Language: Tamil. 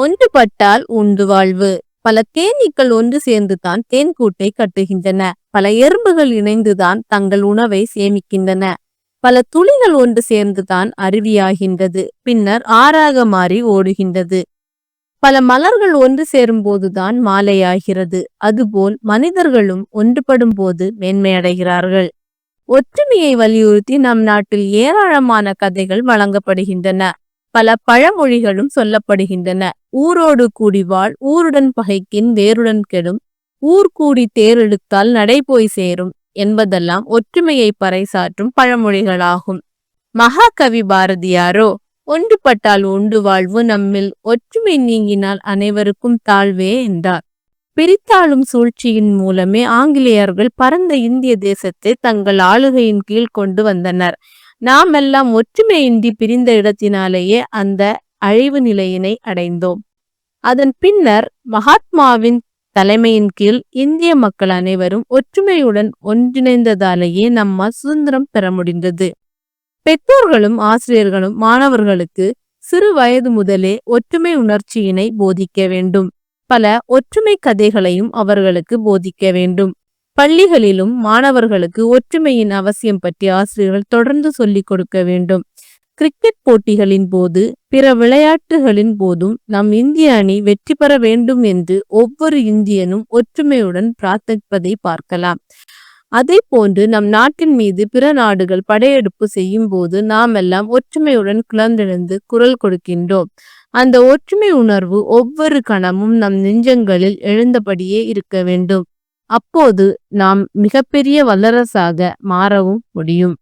ஒன்றுபட்டால் உண்டு வாழ்வு. பல தேனீக்கள் ஒன்று சேர்ந்துதான் தேன் கூட்டை கட்டுகின்றன. பல எறும்புகள் இணைந்துதான் தங்கள் உணவை சேமிக்கின்றன. பல துளிகள் ஒன்று சேர்ந்துதான் அருவியாகின்றது. பின்னர் ஆறாக மாறி ஓடுகின்றது. பல மலர்கள் ஒன்று சேரும் போதுதான் மாலையாகிறது. அதுபோல் மனிதர்களும் ஒன்றுபடும் போது மேன்மையடைகிறார்கள். ஒற்றுமையை வலியுறுத்தி நம் நாட்டில் ஏராளமான கதைகள் வழங்கப்படுகின்றன. பல பழமொழிகளும் சொல்லப்படுகின்றன. ஊரோடு கூடி வாழ் ஊருடன் பகைக்கின் வேருடன் கெடும் ஊர் கூடி தேரெடுத்தால் நடை போய் சேரும் என்பதெல்லாம் ஒற்றுமையை பறைசாற்றும் பழமொழிகளாகும். மகாகவி பாரதியாரோ ஒன்றுபட்டால் உண்டு வாழ்வு நம்மில் ஒற்றுமை நீங்கினால் அனைவருக்கும் தாழ்வே என்றார். பிரித்தாளும் சூழ்ச்சியின் மூலமே ஆங்கிலேயர்கள் பரந்த இந்திய தேசத்தை தங்கள் ஆளுகையின் கீழ் கொண்டு வந்தனர். நாம் எல்லாம் ஒற்றுமையின்றி பிரிந்த இடத்தினாலேயே அந்த அழிவு நிலையினை அடைந்தோம். அதன் பின்னர் மகாத்மாவின் தலைமையின் கீழ் இந்திய மக்கள் அனைவரும் ஒற்றுமையுடன் ஒன்றிணைந்ததாலேயே நம்மால் சுதந்திரம் பெற முடிந்தது. பெற்றோர்களும் ஆசிரியர்களும் மாணவர்களுக்கு சிறு வயது முதலே ஒற்றுமை உணர்ச்சியினை போதிக்க வேண்டும். பல ஒற்றுமை கதைகளையும் அவர்களுக்கு போதிக்க வேண்டும். பள்ளிகளிலும் மாணவர்களுக்கு ஒற்றுமையின் அவசியம் பற்றி ஆசிரியர்கள் தொடர்ந்து சொல்லிக் கொடுக்க வேண்டும். கிரிக்கெட் போட்டிகளின் போது பிற விளையாட்டுகளின் போதும் நம் இந்திய அணி வெற்றி பெற வேண்டும் என்று ஒவ்வொரு இந்தியனும் ஒற்றுமையுடன் பிரார்த்திப்பதை பார்க்கலாம். அதே போன்று நம் நாட்டின் மீது பிற நாடுகள் படையெடுப்பு செய்யும் போது நாம் எல்லாம் ஒற்றுமையுடன் கிளர்ந்தெழுந்து குரல் கொடுக்கின்றோம். அந்த ஒற்றுமை உணர்வு ஒவ்வொரு கணமும் நம் நெஞ்சங்களில் எழுந்தபடியே இருக்க வேண்டும். அப்போது நாம் மிகப்பெரிய வல்லரசாக மாறவும் முடியும்.